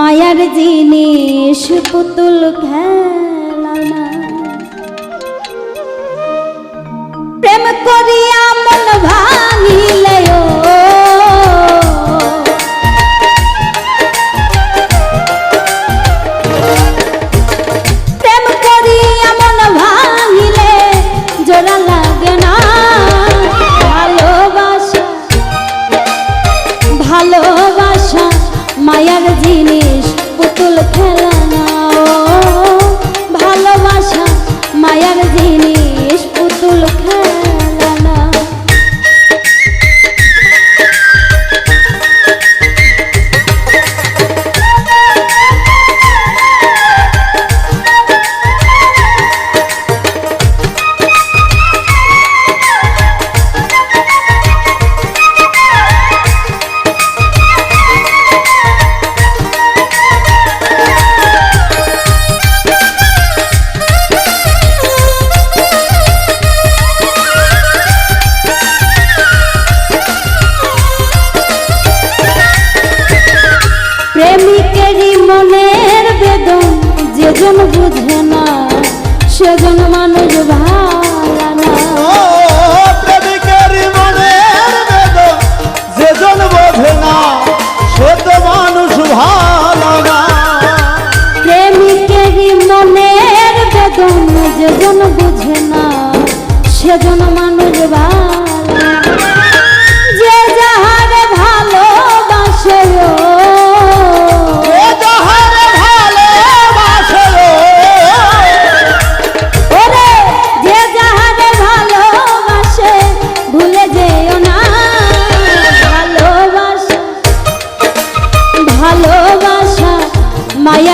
মায়ার জিনিস পুতুল খেলা না। প্রেম করিয়া মন ভাঙিলে যেজন বুঝে না সেজন মানুষ ভালা না। প্রেমিকের মনের বেদন যেজন বোঝে না সে তো মানুষ ভালো না। প্রেমিকেরই মনের বেদন যেজন বুঝে না সেজন মানুষ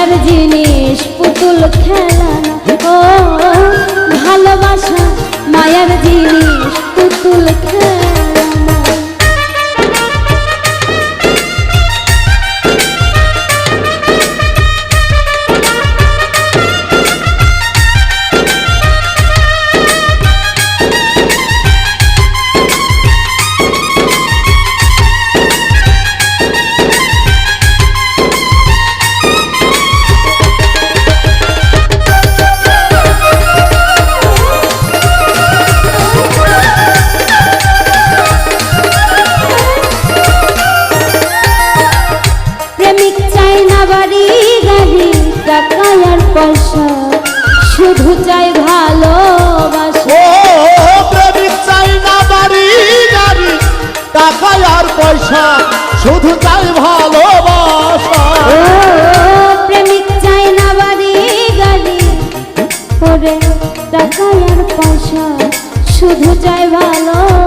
মায়ার জিনিস পুতুল খেলানো ও ভালোবাসা মায়ার জিনিস পুতুল খেলা চাই ভালোবাসা। ও প্রেমিক চাই না বাড়ি গাড়ি টাকা আর পয়সা শুধু চাই ভালোবাসা। ও প্রেমিক চাই না বাড়ি গাড়ি করে টাকা আর পয়সা শুধু চাই ভালো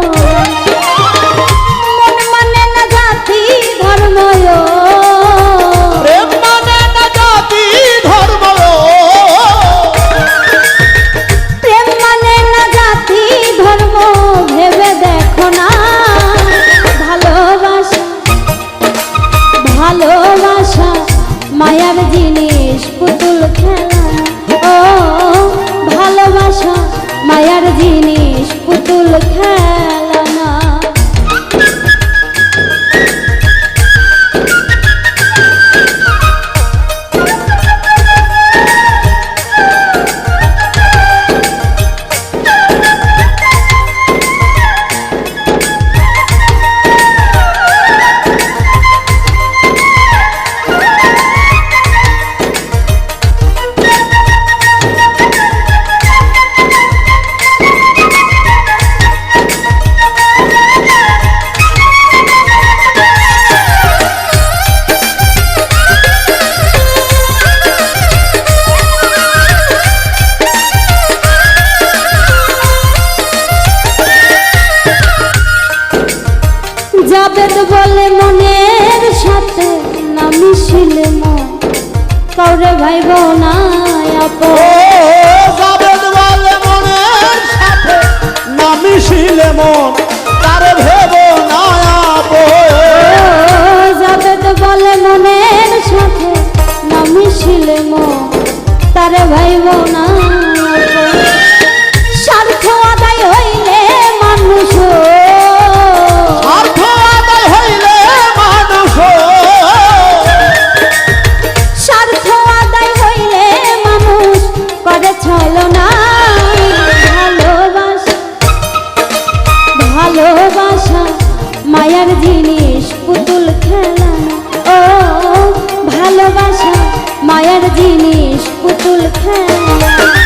গো না আপন। মনের সাথে না মিশিলে মন। জিনিস পুতুল খেলা।